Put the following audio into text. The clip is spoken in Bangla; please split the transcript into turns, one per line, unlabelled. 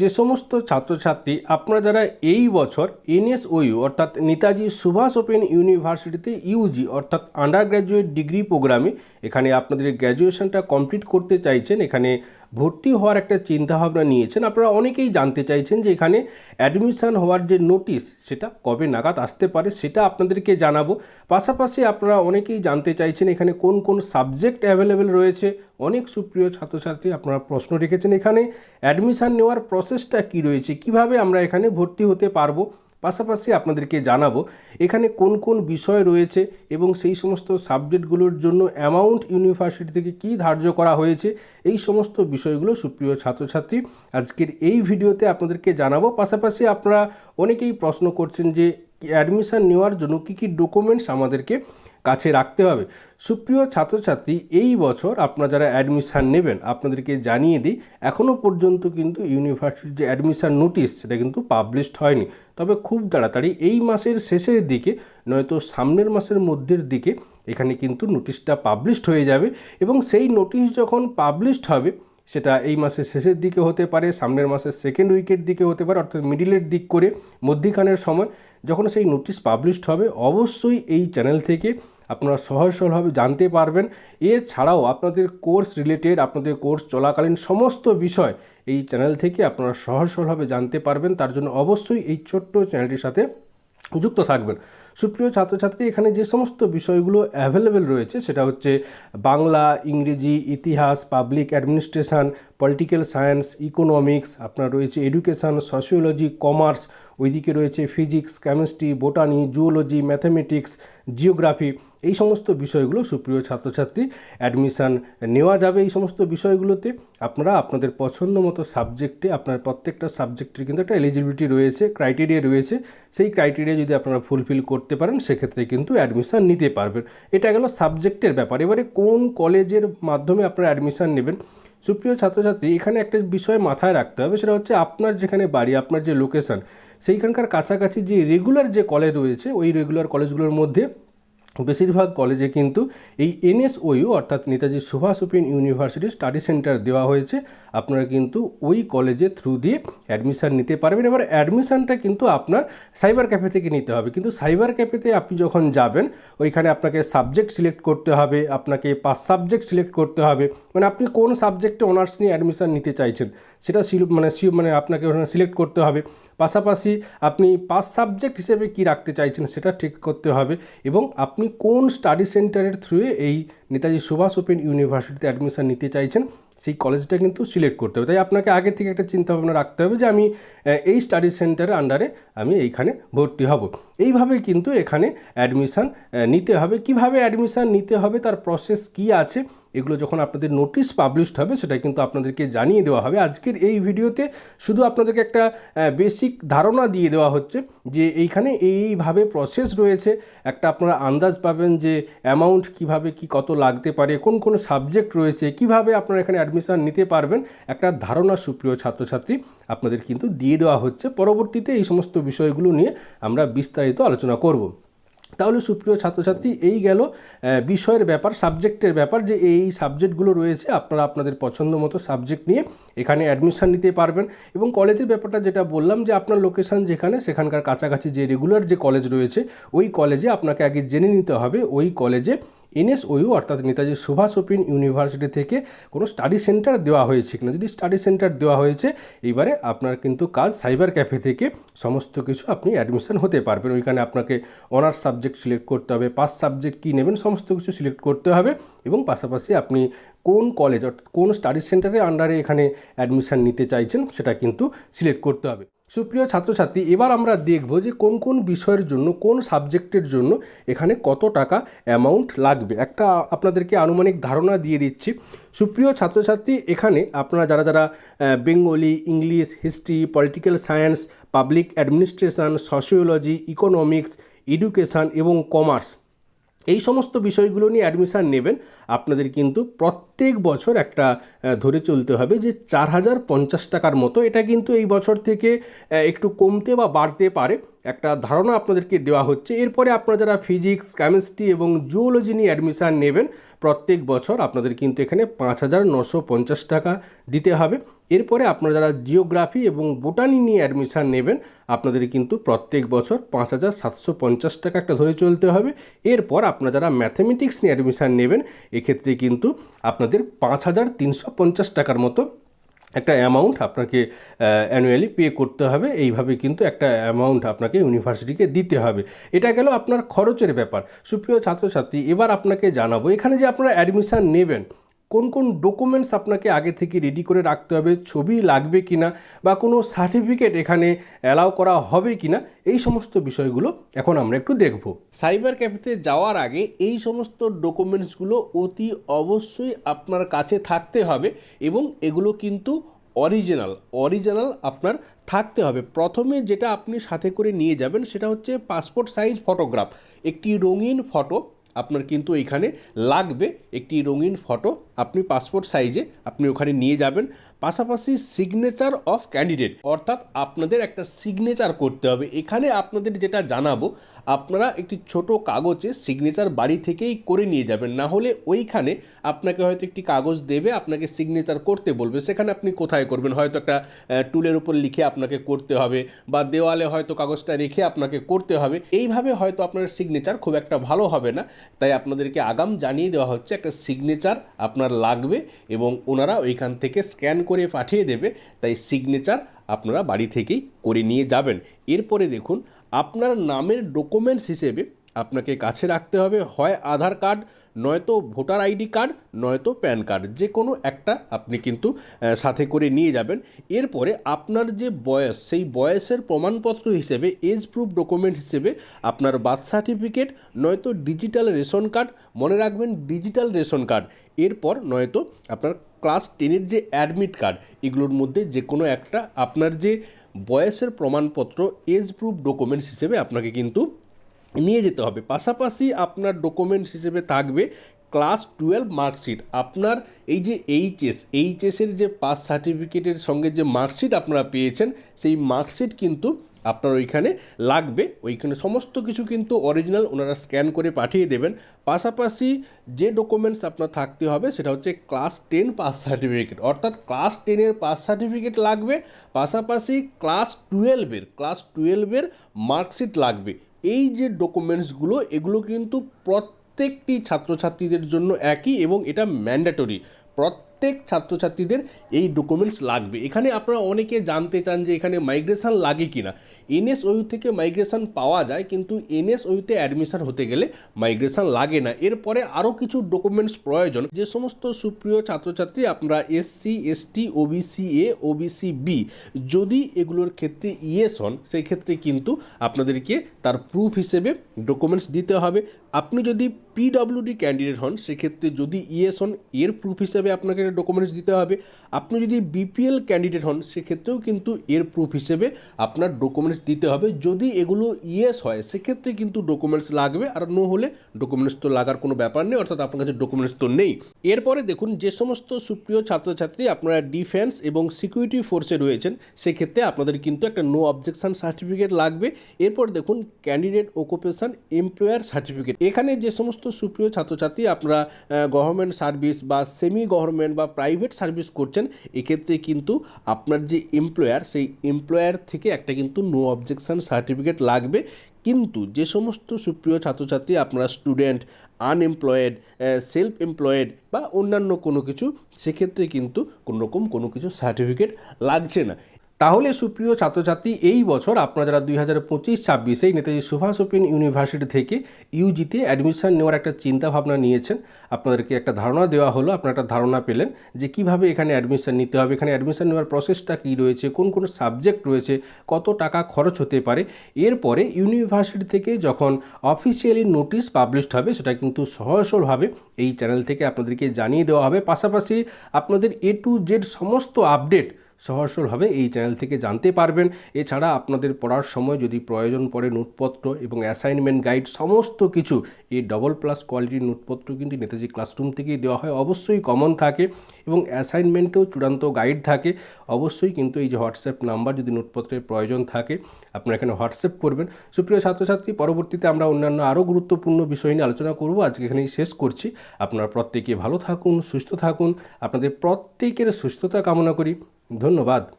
যে সমস্ত ছাত্রছাত্রী আপনারা যারা এই বছর এনএসওইউ, অর্থাৎ নেতাজি সুভাষ ওপেন ইউনিভার্সিটিতে ইউজি, অর্থাৎ আন্ডার গ্র্যাজুয়েট ডিগ্রি প্রোগ্রামে, এখানে আপনাদের গ্র্যাজুয়েশনটা কমপ্লিট করতে চাইছেন, এখানে ভর্তি হওয়ার একটা চিন্তাভাবনা নিয়েছেন। আপনারা অনেকেই জানতে চাইছেন যে এখানে অ্যাডমিশান হওয়ার যে নোটিশ, সেটা কবে নাগাদ আসতে পারে সেটা আপনাদেরকে জানাব। পাশাপাশি আপনারা অনেকেই জানতে চাইছেন এখানে কোন কোন সাবজেক্ট অ্যাভেলেবেল রয়েছে। অনেক সুপ্রিয় ছাত্রছাত্রী আপনারা প্রশ্ন রেখেছেন এখানে। অ্যাডমিশান নেওয়ার প্রসেসটা কি রয়েছে? কীভাবে আমরা এখানে ভর্তি হতে পারব? পাশাপাশি আপনাদেরকে জানাব, এখানে কোন কোন বিষয় রয়েছে এবং সেই সমস্ত সাবজেক্টগুলোর জন্য অ্যামাউন্ট ইউনিভার্সিটি থেকে কি ধার্য করা হয়েছে, এই সমস্ত বিষয়গুলো সুপ্রিয় ছাত্রছাত্রী, আজকের এই ভিডিওতে আপনাদেরকে জানাব। পাশাপাশি আপনারা অনেকেই প্রশ্ন করছেন যে, অ্যাডমিশান নেওয়ার জন্য কী কী ডকুমেন্টস আমাদেরকে কাছে রাখতে হবে। সুপ্রিয় ছাত্রছাত্রী, এই বছর আপনারা যারা অ্যাডমিশান নেবেন, আপনাদেরকে জানিয়ে দিই এখনও পর্যন্ত কিন্তু ইউনিভার্সিটির যে অ্যাডমিশান নোটিশ সেটা কিন্তু পাবলিশড হয়নি। তবে খুব তাড়াতাড়ি এই মাসের শেষের দিকে, নয়তো সামনের মাসের মধ্যের দিকে, এখানে কিন্তু নোটিশটা পাবলিশড হয়ে যাবে এবং সেই নোটিশ যখন পাবলিশড হবে, সেটা এই মাসের শেষের দিকে হতে পারে, সামনের মাসের সেকেন্ড উইকের দিকে হতে পারে, অর্থাৎ মিডিলের দিক করে, মধ্যিখানের সময়, যখন সেই নোটিশ পাবলিশড হবে, অবশ্যই এই চ্যানেল থেকে আপনারা সহজ সরলভাবে জানতে পারবেন। এছাড়াও আপনাদের কোর্স রিলেটেড, আপনাদের কোর্স চলাকালীন সমস্ত বিষয় এই চ্যানেল থেকে আপনারা সহজ সরলভাবে জানতে পারবেন। তার জন্য অবশ্যই এই ছোট্ট চ্যানেলটির সাথে যুক্ত থাকবেন। সুপ্রিয় ছাত্রছাত্রী, এখানে যে সমস্ত বিষয়গুলো অ্যাভেলেবেল রয়েছে, সেটা হচ্ছে বাংলা, ইংরেজি, ইতিহাস public administration political science economics আপনার রয়েছে এডুকেশান সোশিওলজি কমার্স ওইদিকে রয়েছে physics chemistry botany zoology mathematics geography এই সমস্ত বিষয়গুলো সুপ্রিয় ছাত্রছাত্রী অ্যাডমিশান নেওয়া যাবে এই সমস্ত বিষয়গুলোতে। আপনারা আপনাদের পছন্দ মতো সাবজেক্টে আপনার প্রত্যেকটা সাবজেক্টের কিন্তু একটা এলিজিবিলিটি রয়েছে ক্রাইটেরিয়া রয়েছে। সেই ক্রাইটেরিয়া যদি আপনারা ফুলফিল করতে পারেন, সেক্ষেত্রে কিন্তু অ্যাডমিশান নিতে পারবেন। এটা গেল সাবজেক্টের ব্যাপার। এবারে কোন কলেজের মাধ্যমে আপনারা অ্যাডমিশান নেবেন? সুপ্রিয় ছাত্রছাত্রী, এখানে একটা বিষয় মাথায় রাখতে হবে, সেটা হচ্ছে আপনার যেখানে বাড়ি, আপনার যে লোকেশন সেইখানকার কাছাকাছি যে রেগুলার যে কলেজ রয়েছে, ওই রেগুলার কলেজগুলোর মধ্যে বেশিরভাগ কলেজে কিন্তু এই এনএসওইউ, অর্থাৎ Netaji Subhas open university study centre দেওয়া হয়েছে। আপনারা কিন্তু ওই কলেজের থ্রু দিয়ে অ্যাডমিশান নিতে পারবেন। এবার অ্যাডমিশানটা কিন্তু আপনার সাইবার ক্যাফে থেকে নিতে হবে। কিন্তু সাইবার ক্যাফেতে আপনি যখন যাবেন, ওইখানে আপনাকে সাবজেক্ট সিলেক্ট করতে হবে, আপনাকে পাঁচ সাবজেক্ট সিলেক্ট করতে হবে। মানে আপনি কোন সাবজেক্টে অনার্স নিয়ে অ্যাডমিশান নিতে চাইছেন? সেটা মানে মানে আপনাকে ওখানে সিলেক্ট করতে হবে। পাশাপাশি আপনি পাস সাবজেক্ট হিসেবে কি রাখতে চাইছেন সেটা ঠিক করতে হবে এবং আপনি কোন স্টাডি সেন্টারের থ্রুয়ে এই নেতাজি সুভাষ ওপেন ইউনিভার্সিটিতে অ্যাডমিশন নিতে চাইছেন, সেই কলেজটা কিন্তু সিলেক্ট করতে হবে। তাই আপনাকে আগে থেকে একটা চিন্তাভাবনা রাখতে হবে যে আমি এই স্টাডি সেন্টারের আন্ডারে আমি এইখানে ভর্তি হব। এইভাবে কিন্তু এখানে অ্যাডমিশান নিতে হবে। কীভাবে অ্যাডমিশান নিতে হবে, তার প্রসেস কি আছে এগুলো যখন আপনাদের নোটিশ পাবলিশড হবে, সেটা কিন্তু আপনাদেরকে জানিয়ে দেওয়া হবে। আজকের এই ভিডিওতে শুধু আপনাদেরকে একটা বেসিক ধারণা দিয়ে দেওয়া হচ্ছে যে এইখানে এইভাবে প্রসেস রয়েছে। একটা আপনারা আন্দাজ পাবেন যে অ্যামাউন্ট কীভাবে কি কত লাগতে পারে, কোন কোন সাবজেক্ট রয়েছে, কীভাবে আপনারা এখানে অ্যাডমিশান নিতে পারবেন। একটা ধারণা সুপ্রিয় ছাত্রছাত্রী আপনাদের কিন্তু দিয়ে দেওয়া হচ্ছে। পরবর্তীতে এই সমস্ত বিষয়গুলো নিয়ে আমরা বিস্তারিত আলোচনা করব। তাহলে সুপ্রিয় ছাত্রছাত্রী, এই গেল বিষয়ের ব্যাপার, সাবজেক্টের ব্যাপার, যে এই সাবজেক্টগুলো রয়েছে, আপনারা আপনাদের পছন্দ মতো সাবজেক্ট নিয়ে এখানে অ্যাডমিশান নিতে পারবেন। এবং কলেজের ব্যাপারটা যেটা বললাম, যে আপনার লোকেশান যেখানে, সেখানকার কাছাকাছি যে রেগুলার যে কলেজ রয়েছে, ওই কলেজে আপনাকে আগে জেনে নিতে হবে, ওই কলেজে এনএসওইউ, অর্থাৎ নেতাজি সুভাষ ওপেন ইউনিভার্সিটি থেকে কোনো স্টাডি সেন্টার দেওয়া হয়েছে কিনা? যদি স্টাডি সেন্টার দেওয়া হয়েছে, এইবারে আপনার কিন্তু কাজ সাইবার ক্যাফে থেকে সমস্ত কিছু আপনি অ্যাডমিশন হতে পারবেন। ওইখানে আপনাকে অনার্স সাবজেক্ট সিলেক্ট করতে হবে, পাস সাবজেক্ট কী নেবেন, সমস্ত কিছু সিলেক্ট করতে হবে এবং পাশাপাশি আপনি কোন কলেজ, অর্থাৎ কোন স্টাডি সেন্টারের আন্ডারে এখানে অ্যাডমিশান নিতে চাইছেন, সেটা কিন্তু সিলেক্ট করতে হবে। সুপ্রিয় ছাত্রছাত্রী, এবার আমরা দেখব যে কোন কোন বিষয়ের জন্য, কোন সাবজেক্টের জন্য এখানে কত টাকা অ্যামাউন্ট লাগবে। একটা আপনাদেরকে আনুমানিক ধারণা দিয়ে দিচ্ছি। সুপ্রিয় ছাত্রছাত্রী, এখানে আপনারা যারা যারা Bengali, English, history, political science, public administration, sociology, economics, education এবং কমার্স, এই সমস্ত বিষয়গুলো নিয়ে অ্যাডমিশান নেবেন। আপনাদের কিন্তু প্রত্যেক বছর একটা ধরে চলতে হবে যে চার হাজার পঞ্চাশ টাকার মতো। এটা কিন্তু এই বছর থেকে একটু কমতে বা বাড়তে পারে। একটা ধারণা আপনাদেরকে দেওয়া হচ্ছে। এরপরে আপনারা যারা ফিজিক্স, কেমিস্ট্রি এবং জুওলজি নিয়ে অ্যাডমিশান নেবেন, প্রত্যেক বছর আপনাদের কিন্তু এখানে পাঁচ হাজার নশো পঞ্চাশ টাকা দিতে হবে। এরপরে আপনারা যারা জিওগ্রাফি এবং বোটানি নিয়ে অ্যাডমিশান নেবেন, আপনাদের কিন্তু প্রত্যেক বছর পাঁচ হাজার সাতশো পঞ্চাশ টাকা একটা ধরে চলতে হবে। এরপর আপনারা যারা ম্যাথামেটিক্স নিয়ে অ্যাডমিশান নেবেন, এক্ষেত্রে কিন্তু আপনাদের পাঁচ হাজার তিনশো পঞ্চাশ টাকার মতো একটা অ্যামাউন্ট আপনাকে অ্যানুয়ালি পে করতে হবে। এইভাবে কিন্তু একটা অ্যামাউন্ট আপনাকে ইউনিভার্সিটিকে দিতে হবে। এটা গেল আপনার খরচের ব্যাপার। সুপ্রিয় ছাত্রছাত্রী, এবার আপনাকে জানাব, এখানে যে আপনারা অ্যাডমিশান নেবেন কোন কোন ডকুমেন্টস আপনাকে আগে থেকে রেডি করে রাখতে হবে, ছবি লাগবে কি না বা কোনো সার্টিফিকেট এখানে অ্যালাউ করা হবে কি না এই সমস্ত বিষয়গুলো এখন আমরা একটু দেখব। সাইবার ক্যাফেতে যাওয়ার আগে এই সমস্ত ডকুমেন্টসগুলো অতি অবশ্যই আপনার কাছে থাকতে হবে এবং এগুলো কিন্তু অরিজিনাল অরিজিনাল আপনার থাকতে হবে। প্রথমে যেটা আপনি সাথে করে নিয়ে যাবেন সেটা হচ্ছে পাসপোর্ট সাইজ ফটোগ্রাফ একটি রঙিন ফটো আপনার কিন্তু এইখানে লাগবে একটি রঙিন ফটো। আপনি পাসপোর্ট সাইজে আপনি ওখানে নিয়ে যাবেন। পাশাপাশি সিগনেচার অফ ক্যান্ডিডেট অর্থাৎ আপনাদের একটা সিগনেচার করতে হবে। এখানে আপনাদের যেটা জানাব আপনারা একটি ছোট কাগজে সিগনেচার বাড়ি থেকেই করে নিয়ে যাবেন। না হলে ওইখানে আপনাকে হয়তো একটি কাগজ দেবে, আপনাকে সিগনেচার করতে বলবে। সেখানে আপনি কোথায় করবেন? হয়তো একটা টুলের উপর লিখে আপনাকে করতে হবে বা দেওয়ালে হয়তো কাগজটা রেখে আপনাকে করতে হবে। এইভাবে হয়তো আপনার সিগনেচার খুব একটা ভালো হবে না। তাই আপনাদেরকে আগাম জানিয়ে দেওয়া হচ্ছে, একটা সিগনেচার আপনার লাগবে এবং ওনারা ওইখান থেকে স্ক্যান করে পাঠিয়ে দেবে। তাই সিগনেচার আপনারা বাড়ি থেকেই করে নিয়ে যাবেন। এরপরে দেখুন আপনার নামের ডকুমেন্টস হিসেবে আপনাকে কাছে রাখতে হবে। হয় আধার কার্ড, নয়তো ভোটার আইডি কার্ড, নয়তো প্যান কার্ড। যে কোনো একটা আপনি কিন্তু সাথে করে নিয়ে যাবেন। এরপরে আপনার যে বয়স, সেই বয়সের প্রমাণপত্র হিসেবে এজ প্রুফ ডকুমেন্ট হিসেবে আপনার বার্থ সার্টিফিকেট নয়তো ডিজিটাল রেশন কার্ড মনে রাখবেন ডিজিটাল রেশন কার্ড এরপর নয়তো আপনার ক্লাস টেনের যে অ্যাডমিট কার্ড এগুলোর মধ্যে যে কোনো একটা আপনার যে বয়সের প্রমাণপত্র এজ প্রুফ ডকুমেন্টস হিসেবে আপনাকে কিন্তু নিয়ে যেতে হবে। পাশাপাশি আপনার ডকুমেন্টস হিসেবে থাকবে ক্লাস টুয়েলভ মার্কশিট আপনার এই যে এইচএস এইচএসের যে পাস সার্টিফিকেটের সঙ্গে যে মার্কশিট আপনারা পেয়েছেন, সেই মার্কশিট কিন্তু আপনার ওইখানে লাগবে। ওইখানে সমস্ত কিছু কিন্তু অরিজিনাল ওনারা স্ক্যান করে পাঠিয়ে দেবেন। পাশাপাশি যে ডকুমেন্টস আপনার থাকতে হবে, সেটা হচ্ছে ক্লাস টেন পাস সার্টিফিকেট অর্থাৎ ক্লাস টেনের পাস সার্টিফিকেট লাগবে। পাশাপাশি ক্লাস টুয়েলভের ক্লাস টুয়েলভের মার্কশিট লাগবে। এই যে ডকুমেন্টসগুলো এগুলো কিন্তু প্রত্যেকটি ছাত্রছাত্রীদের জন্য একই এবং এটা ম্যান্ডেটরি প্রত্যেক ছাত্রছাত্রীদের এই ডকুমেন্টস লাগবে। এখানে আপনারা অনেকে জানতে চান যে এখানে মাইগ্রেশন লাগে কি না এনএসওইউ থেকে মাইগ্রেশন পাওয়া যায়, কিন্তু এনএসওইউতে অ্যাডমিশন হতে গেলে মাইগ্রেশন লাগে না। এরপরে আরও কিছু ডকুমেন্টস প্রয়োজন, যে সমস্ত সুপ্রিয় ছাত্রছাত্রী আপনারা SC, ST OBC A OBC B যদি এগুলোর ক্ষেত্রে ইয়েস হন, সেই ক্ষেত্রে কিন্তু আপনাদেরকে তার প্রুফ হিসেবে ডকুমেন্টস দিতে হবে। আপনি যদি পিডব্লিউডি ক্যান্ডিডেট হন, সেক্ষেত্রে যদি ইয়েস হন, এর প্রুফ হিসেবে আপনাকে ডকুমেন্টস দিতে হবে। আপনি যদি বিপিএল ক্যান্ডিডেট হন, সেক্ষেত্রেও কিন্তু এর প্রুফ হিসেবে আপনার ডকুমেন্টস দিতে হবে। যদি এগুলো ইয়েস হয়, সেক্ষেত্রে কিন্তু ডকুমেন্টস লাগবে। আর নো হলে ডকুমেন্টস তো লাগার কোনো ব্যাপার নেই, অর্থাৎ আপনার কাছে ডকুমেন্টস তো নেই। এরপরে দেখুন, যে সমস্ত সুপ্রিয় ছাত্রছাত্রী আপনারা ডিফেন্স এবং সিকিউরিটি ফোর্সে রয়েছেন, সেক্ষেত্রে আপনাদের কিন্তু একটা নো অবজেকশন সার্টিফিকেট লাগবে। এরপর দেখুন ক্যান্ডিডেট অকুপেশন এমপ্লয়ার সার্টিফিকেট এখানে যে সমস্ত সুপ্রিয় ছাত্রছাত্রী আপনারা গভর্নমেন্ট সার্ভিস বা সেমি গভর্নমেন্ট বা প্রাইভেট সার্ভিস করছেন, এক্ষেত্রে কিন্তু আপনার যে এমপ্লয়ার সেই এমপ্লয়ার থেকে একটা কিন্তু নো অবজেকশন সার্টিফিকেট লাগবে। কিন্তু যে সমস্ত সুপ্রিয় ছাত্রছাত্রী, আপনারা স্টুডেন্ট আনএমপ্লয়েড সেলফ এমপ্লয়েড বা অন্যান্য কোনো কিছু, সেক্ষেত্রে কিন্তু কোনোরকম কোনো কিছু সার্টিফিকেট লাগছে না। তাহলে সুপ্রিয় ছাত্রছাত্রী, এই বছর আপনারা যারা দুই হাজার পঁচিশ, ছাব্বিশে নেতাজি সুভাষ ওপেন ইউনিভার্সিটি থেকে ইউজিতে অ্যাডমিশন নেওয়ার একটা চিন্তা ভাবনা নিয়েছেন, আপনাদেরকে একটা ধারণা দেওয়া হলো, আপনারা একটা ধারণা পেলেন যে কীভাবে এখানে অ্যাডমিশন নিতে হবে, এখানে অ্যাডমিশন নেওয়ার প্রসেসটা কী রয়েছে, কোন কোন সাবজেক্ট রয়েছে, কত টাকা খরচ হতে পারে। এরপরে ইউনিভার্সিটি থেকে যখন অফিসিয়ালি নোটিশ পাবলিশড হবে, সেটা কিন্তু সহসলভাবে এই চ্যানেল থেকে আপনাদেরকে জানিয়ে দেওয়া হবে। পাশাপাশি আপনাদের এ টু জেড সমস্ত আপডেট সহজভাবে এই চ্যানেল থেকে জানতে পারবেন। এছাড়া আপনাদের পড়ার সময় যদি প্রয়োজন পড়ে নোটপত্র এবং অ্যাসাইনমেন্ট গাইড সমস্ত কিছু, এই ডবল প্লাস কোয়ালিটির নোটপত্র কিন্তু নেতাজি ক্লাসরুম থেকেই দেওয়া হয়। অবশ্যই কমন থাকে। এবং অ্যাসাইনমেন্টেও চূড়ান্ত গাইড থাকে, অবশ্যই কিন্তু এই যে হোয়াটসঅ্যাপ নাম্বার যদি নোটপত্রের প্রয়োজন থাকে, আপনারা এখানে হোয়াটসঅ্যাপ করবেন। সুপ্রিয় ছাত্রছাত্রী, পরবর্তীতে আমরা অন্যান্য আরও গুরুত্বপূর্ণ বিষয় নিয়ে আলোচনা করব। আজকে এখানেই শেষ করছি। আপনারা প্রত্যেকে ভালো থাকুন, সুস্থ থাকুন। আপনাদের প্রত্যেকের সুস্থতা কামনা করি। ধন্যবাদ।